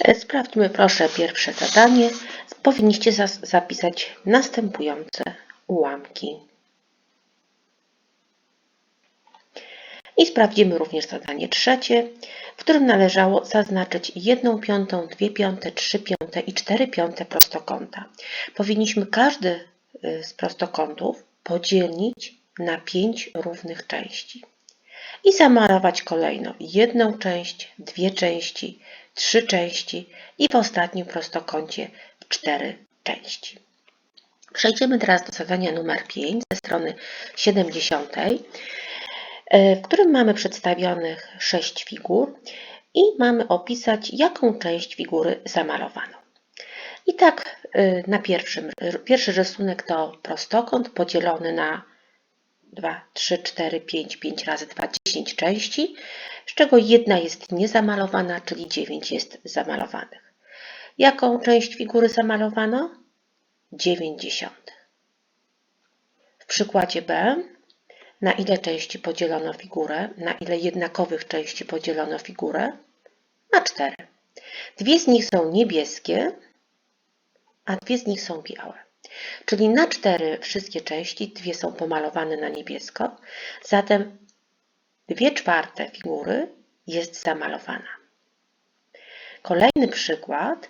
E, Sprawdźmy proszę pierwsze zadanie. Powinniście zapisać następujące ułamki. I sprawdzimy również zadanie trzecie, w którym należało zaznaczyć 1 piątą, 2 piąte, 3 piąte i 4 piąte prostokąta. Powinniśmy każdy y, z prostokątów podzielić na 5 równych części i zamalować kolejno jedną część, dwie części, trzy części i w ostatnim prostokącie cztery części. Przejdziemy teraz do zadania numer 5 ze strony 70, e, w którym mamy przedstawionych sześć figur i mamy opisać, jaką część figury zamalowano. I tak y, na pierwszym, pierwszy rysunek to prostokąt podzielony na 2, 3, 4, 5, 5 razy 2, 10 części, z czego jedna jest niezamalowana, czyli 9 jest zamalowanych. Jaką część figury zamalowano? 90. W przykładzie B, na ile części podzielono figurę, na ile jednakowych części podzielono figurę? Na 4. Dwie z nich są niebieskie, a dwie z nich są białe. Czyli na cztery wszystkie części, dwie są pomalowane na niebiesko, zatem dwie czwarte figury jest zamalowana. Kolejny przykład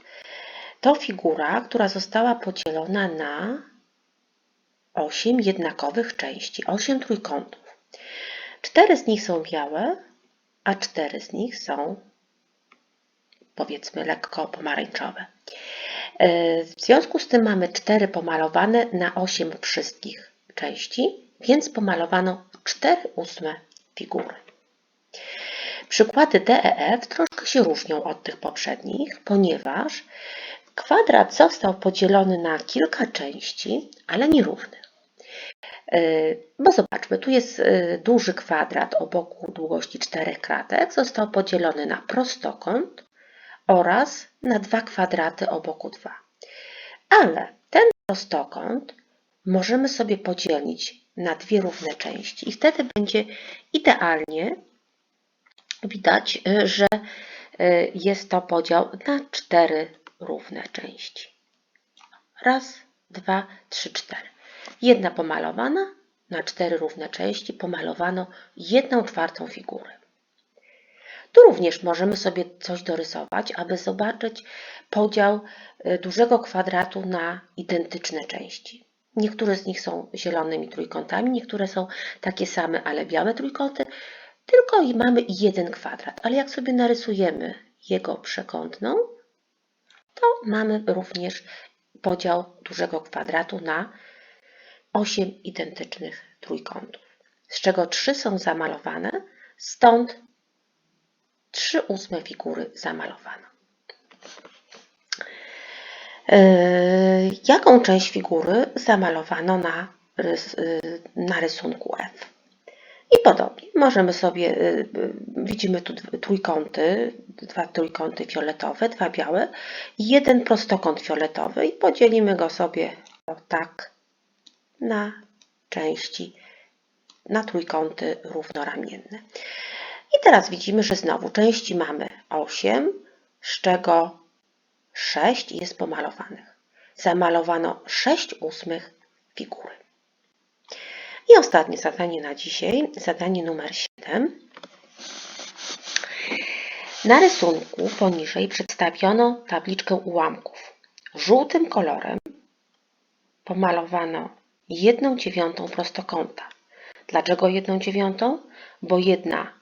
to figura, która została podzielona na 8 jednakowych części, 8 trójkątów. Cztery z nich są białe, a cztery z nich są powiedzmy lekko pomarańczowe. E, W związku z tym mamy 4 pomalowane na 8 wszystkich części, więc pomalowano 4 ósme figury. Przykłady DEF troszkę się różnią od tych poprzednich, ponieważ kwadrat został podzielony na kilka części, ale nierównych. E, Bo zobaczmy, tu jest e, duży kwadrat o boku długości 4 kratek, został podzielony na prostokąt oraz na dwa kwadraty o boku 2. Ale ten prostokąt możemy sobie podzielić na dwie równe części i wtedy będzie idealnie widać, y, że y, jest to podział na cztery równe części. Raz, dwa, trzy, cztery. Jedna pomalowana, na cztery równe części pomalowano jedną czwartą figury. Tu również możemy sobie coś dorysować, aby zobaczyć podział y, dużego kwadratu na identyczne części. Niektóre z nich są zielonymi trójkątami, niektóre są takie same, ale białe trójkąty, tylko i mamy jeden kwadrat. Ale jak sobie narysujemy jego przekątną, to mamy również podział dużego kwadratu na 8 identycznych trójkątów, z czego 3 są zamalowane, stąd 3 ósme figury zamalowano. Yy, Jaką część figury zamalowano na, rys, yy, na rysunku F? I podobnie. Możemy sobie, yy, widzimy tu trójkąty, dwa trójkąty fioletowe, dwa białe jeden prostokąt fioletowy i podzielimy go sobie tak na części, na trójkąty równoramienne. I teraz widzimy, że znowu części mamy 8, z czego 6 jest pomalowanych. Zamalowano 6 ósmych figury. I ostatnie zadanie na dzisiaj, zadanie numer 7. Na rysunku poniżej przedstawiono tabliczkę ułamków. Żółtym kolorem pomalowano jedną dziewiątą prostokąta. Dlaczego jedną dziewiątą? Bo jedna,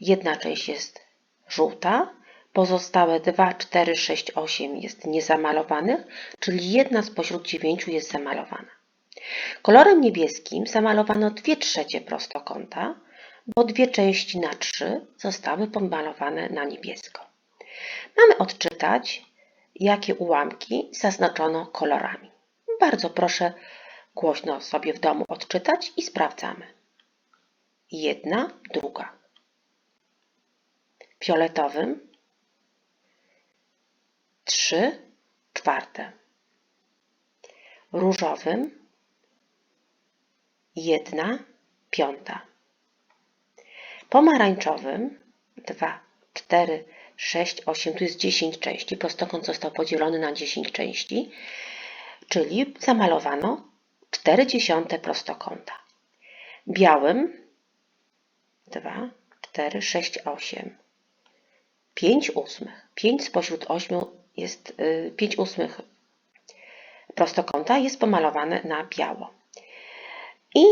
jedna część jest żółta, pozostałe 2, 4, 6, 8 jest niezamalowanych, czyli jedna spośród dziewięciu jest zamalowana. Kolorem niebieskim zamalowano 2 trzecie prostokąta, bo dwie części na 3 zostały pomalowane na niebiesko. Mamy odczytać, jakie ułamki zaznaczono kolorami. Bardzo proszę głośno sobie w domu odczytać i sprawdzamy. Jedna, druga. Fioletowym trzy czwarte. Różowym jedna piąta. Pomarańczowym dwa, cztery, 6, 8, tu jest 10 części. Prostokąt został podzielony na 10 części, czyli zamalowano 4 dziesiąte prostokąta. Białym 2, 4, 6, 8. 5 ósmych. 5 spośród 8 jest, y, 5 ósmych prostokąta jest pomalowane na biało. I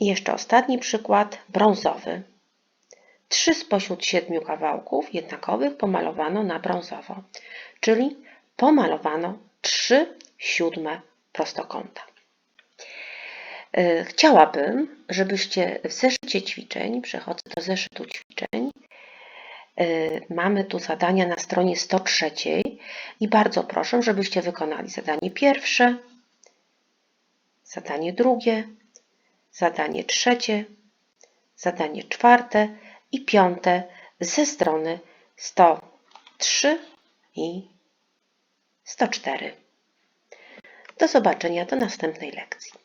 jeszcze ostatni przykład, brązowy. 3 spośród 7 kawałków jednakowych pomalowano na brązowo, czyli pomalowano 3 siódme prostokąta. Y, Chciałabym, żebyście w zeszycie ćwiczeń, przechodzę do zeszytu ćwiczeń, y, mamy tu zadania na stronie 103 i bardzo proszę, żebyście wykonali zadanie pierwsze, zadanie drugie, zadanie trzecie, zadanie czwarte i piąte ze strony 103 i 104. Do zobaczenia do następnej lekcji.